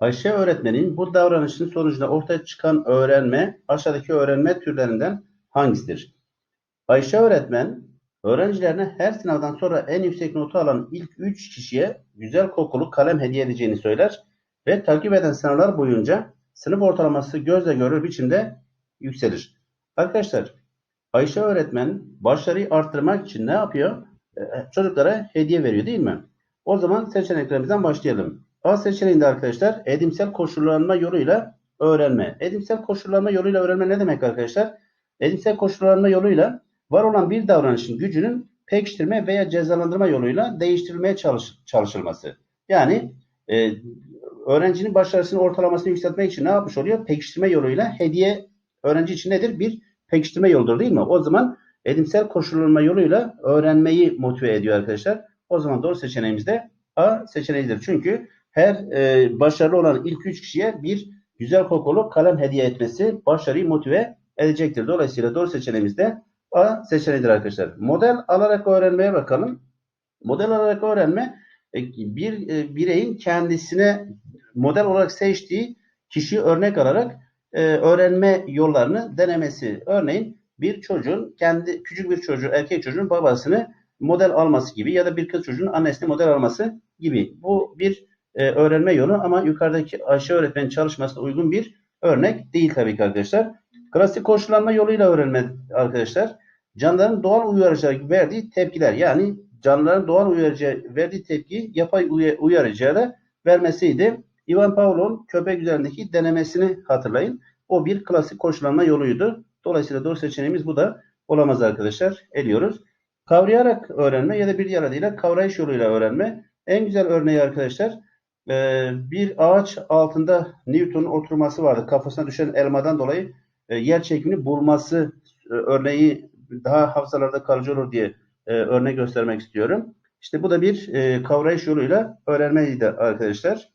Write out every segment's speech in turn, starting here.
Ayşe öğretmenin bu davranışının sonucunda ortaya çıkan öğrenme aşağıdaki öğrenme türlerinden hangisidir? Ayşe öğretmen öğrencilerine her sınavdan sonra en yüksek notu alan ilk 3 kişiye güzel kokulu kalem hediye edeceğini söyler ve takip eden sınavlar boyunca sınıf ortalaması gözle görülür biçimde yükselir. Arkadaşlar Ayşe öğretmen başarıyı arttırmak için ne yapıyor? Ee, Çocuklara hediye veriyor değil mi? O zaman seçeneklerimizden başlayalım. A seçeneğinde arkadaşlar edimsel koşullanma yoluyla öğrenme. Edimsel koşullanma yoluyla öğrenme ne demek arkadaşlar? Edimsel koşullanma yoluyla var olan bir davranışın gücünün pekiştirme veya cezalandırma yoluyla değiştirilmeye çalış, çalışılması. Yani e, öğrencinin başarısının ortalamasını yükseltmek için ne yapmış oluyor? Pekiştirme yoluyla hediye öğrenci için nedir? Bir pekiştirme yoludur değil mi? O zaman edimsel koşullanma yoluyla öğrenmeyi motive ediyor arkadaşlar. O zaman doğru seçeneğimiz de A seçeneğidir. Çünkü her e, başarılı olan ilk üç kişiye bir güzel kokulu kalem hediye etmesi başarıyı motive edecektir. Dolayısıyla doğru seçeneğimiz de A seçeneğidir arkadaşlar. Model alarak öğrenmeye bakalım. Model alarak öğrenme e, bir e, bireyin kendisine model olarak seçtiği kişiyi örnek alarak e, öğrenme yollarını denemesi. Örneğin bir çocuğun kendi küçük bir çocuğu erkek çocuğun babasını model alması gibi ya da bir kız çocuğun annesini model alması gibi. Bu bir e, öğrenme yolu ama yukarıdaki Ayşe öğretmenin çalışmasına uygun bir örnek değil tabii ki arkadaşlar. Klasik koşullanma yoluyla öğrenme arkadaşlar. Canlıların doğal uyarıcıya verdiği tepkiler yani canlıların doğal uyarıcıya verdiği tepki yapay uyarıcıya da vermesiydi. Ivan Pavlov'un köpek üzerindeki denemesini hatırlayın. O bir klasik koşullanma yoluydu. Dolayısıyla doğru seçeneğimiz bu da olamaz arkadaşlar. Eliyoruz. Kavrayarak öğrenme ya da bir diğer adıyla kavrayış yoluyla öğrenme. En güzel örneği arkadaşlar bir ağaç altında Newton'un oturması vardı. Kafasına düşen elmadan dolayı yer çekimini bulması örneği daha hafızalarda kalıcı olur diye örnek göstermek istiyorum. İşte bu da bir kavrayış yoluyla öğrenmeydi arkadaşlar.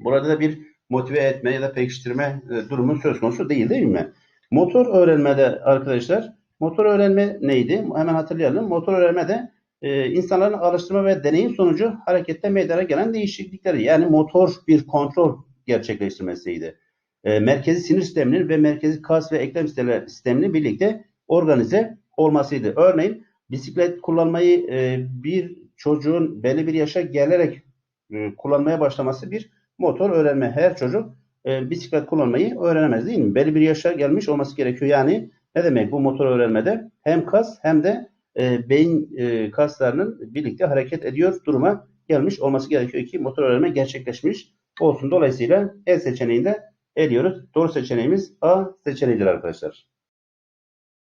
Burada da bir motive etme ya da pekiştirme durumu söz konusu değil değil mi? Motor öğrenmede arkadaşlar motor öğrenme neydi? Hemen hatırlayalım. Motor öğrenmede e, insanların alıştırma ve deneyim sonucu harekette meydana gelen değişiklikleri yani motor bir kontrol gerçekleştirmesiydi. E, merkezi sinir sisteminin ve merkezi kas ve eklem sisteminin birlikte organize olmasıydı. Örneğin bisiklet kullanmayı e, bir çocuğun belli bir yaşa gelerek e, kullanmaya başlaması bir motor öğrenme. Her çocuk e, bisiklet kullanmayı öğrenemez değil mi? Belli bir yaşa gelmiş olması gerekiyor. Yani ne demek bu motor öğrenmede? Hem kas hem de e, beyin e, kaslarının birlikte hareket ediyor duruma gelmiş olması gerekiyor ki motor öğrenme gerçekleşmiş olsun. Dolayısıyla E seçeneğinde eliyoruz. Doğru seçeneğimiz A seçeneğidir arkadaşlar.